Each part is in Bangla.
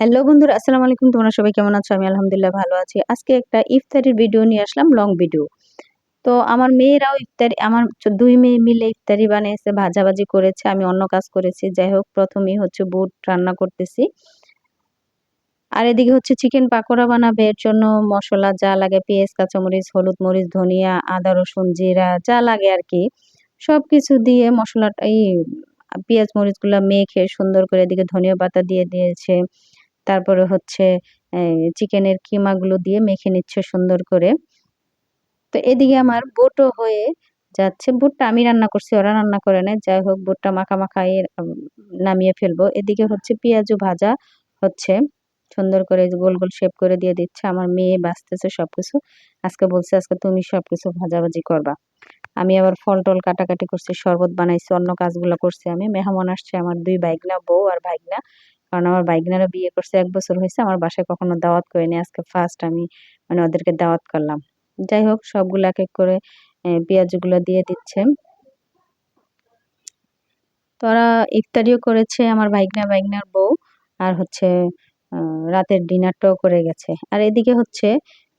হ্যালো বন্ধুরা, আসসালামু আলাইকুম। তোমরা সবাই কেমন আছো? আমি আলহামদুলিল্লাহ ভালো আছি। আজকে একটা ইফতারির ভিডিও নিয়ে আসলাম লং ভিডিও তো আমার মেয়েরাও ইফতারি, আমার দুই মেয়ে মিলে ইফতারি বানিয়েছে, ভাজাভাজি করেছে, আমি অন্য কাজ করেছি। যাই হোক, প্রথমেই হচ্ছে বুট রান্না করতেছি। আর এদিকে হচ্ছে চিকেন পাকোড়া বানাবে, এর জন্য মশলা যা লাগে, পেঁয়াজ, কাঁচামরিচ, হলুদ মরিচ, ধনিয়া, আদা, রসুন, জিরা, যা লাগে আর কি সব কিছু দিয়ে মশলাটা, এই পেঁয়াজ, মরিচগুলো মেখে সুন্দর করে এদিকে ধনিয়া পাতা দিয়ে দিয়েছে। তারপরে হচ্ছে চিকেনের কিমাগুলো দিয়ে মেখে নিচ্ছে সুন্দর করে। তো এদিকে আমার বুটও হয়ে যাচ্ছে। বুটটা আমি রান্না করছি, ওরা রান্না করে নেয়। যাই হোক, বুটটা মাখা মাখাই নামিয়ে ফেলব। এদিকে হচ্ছে পেঁয়াজও ভাজা হচ্ছে। সুন্দর করে গোল গোল শেপ করে দিয়ে দিচ্ছে। আমার মেয়ে বাঁচতেছে সবকিছু। আজকে বলছে, আজকে তুমি সবকিছু ভাজাভাজি করবা। আমি আবার ফল টল কাটাকাটি করছি, শরবত বানাইছি, অন্য কাজগুলো করছি আমি। মেহমান আসছে আমার দুই ভাইগনা, বউ আর ভাইগনা। কারণ আমার বাইকনারা বিয়ে করছে, এক বছর হয়েছে আমার বাসায় কখনো দাওয়াত করিনি। আজকে ফার্স্ট আমি মানে ওদেরকে দাওয়াত করলাম। যাই হোক, সবগুলো এক এক করে পেঁয়াজগুলো দিয়ে দিচ্ছে। তোরা ইফতারিও করেছে আমার বাইকনা বাইকনার বউ, আর হচ্ছে রাতের ডিনারটাও করে গেছে। আর এদিকে হচ্ছে,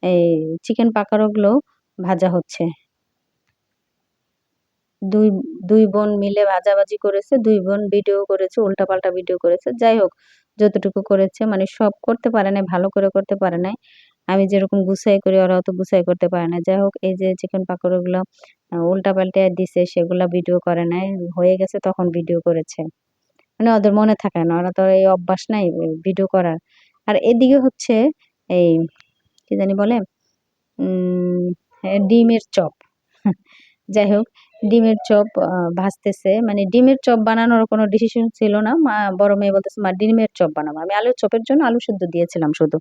এই চিকেন পাকারোগুলো ভাজা হচ্ছে। দুই দুই বোন মিলে ভাজাভাজি করেছে, দুই বোন ভিডিও করেছে, উল্টাপাল্টা ভিডিও করেছে। যাই হোক, যতটুকু করেছে মানে সব করতে পারে নাই, ভালো করে করতে পারে নাই। আমি যেরকম গুছাই করি ওরা অত গুছাই করতে পারে না যাই হোক, এই যে চিকেন পাকোড়াগুলো উল্টা পাল্টে দিছে, সেগুলা ভিডিও করে নাই। হয়ে গেছে, তখন ভিডিও করেছে। মানে ওদের মনে থাকে না, ওরা তো এই অভ্যাস নাই ভিডিও করার। আর এদিকে হচ্ছে এই, কি জানি বলে ডিমের চপ। যাই হোক ডিমের চপ ভাজতেছে। মানে ডিমের চপ বানানোর কোনো ডিসিশন ছিল না। মা, বড় মেয়ে বলতেছে, মা, ডিমের চপ বানাবো। আমি আলুর চপের জন্য আলু সেদ্ধ দিয়েছিলাম শুধু।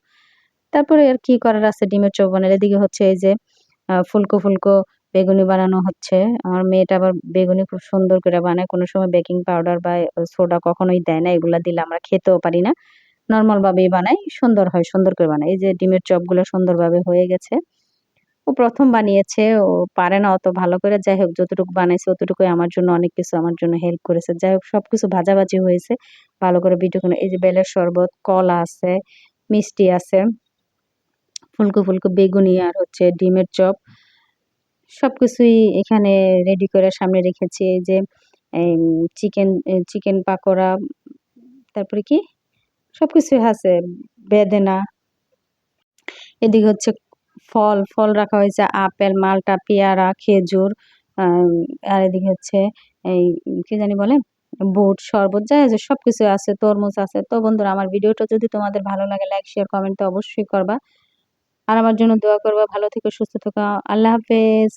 তারপরে আর কি করার আছে? ডিমের চপ বানালে এদিকে হচ্ছে এই যে ফুলকো ফুলকো বেগুনি বানানো হচ্ছে। আমার মেয়েটা আবার বেগুনি খুব সুন্দর করে বানায়। কোনো সময় বেকিং পাউডার বা সোডা কখনোই দেয় না। এগুলা দিলে আমরা খেতেও পারি না। নর্মালভাবেই বানাই সুন্দর হয়, সুন্দর করে বানাই এই যে, ডিমের চপগুলো সুন্দরভাবে হয়ে গেছে। ও প্রথম বানিয়েছে, ও পারে না অত ভালো করে। যাই হোক, যতটুকু বানাইছে অতটুকুই আমার জন্য অনেক কিছু আমার জন্য হেল্প করেছে। যাই হোক সব কিছু ভাজাভাজি হয়েছে। ভালো করে ভিডিও করে, এই যে বেলের শরবত, কলা আছে, মিষ্টি আছে ফুলকো ফুলকো বেগুনি আর হচ্ছে ডিমের চপ। সব কিছুই এখানে রেডি করে সামনে রেখেছি। এই যে চিকেন চিকেন পাকোড়া, তারপরে কি? সব কিছুই আছে, বেদেনা। এদিকে হচ্ছে ফল ফল রাখা হয়েছে, আপেল, মালটা, পেয়ারা, খেজুর আর এদিকে হচ্ছে এই, কি জানি বলে, বুট, শরবত যাই আছে সব কিছু আছে, তরমুজ আছে। তো বন্ধুরা, আমার ভিডিওটা যদি তোমাদের ভালো লাগে লাইক শেয়ার কমেন্ট তো অবশ্যই করবা। আর আমার জন্য দোয়া করবা, ভালো থেকো, সুস্থ থেকো, আল্লাহ হাফেজ।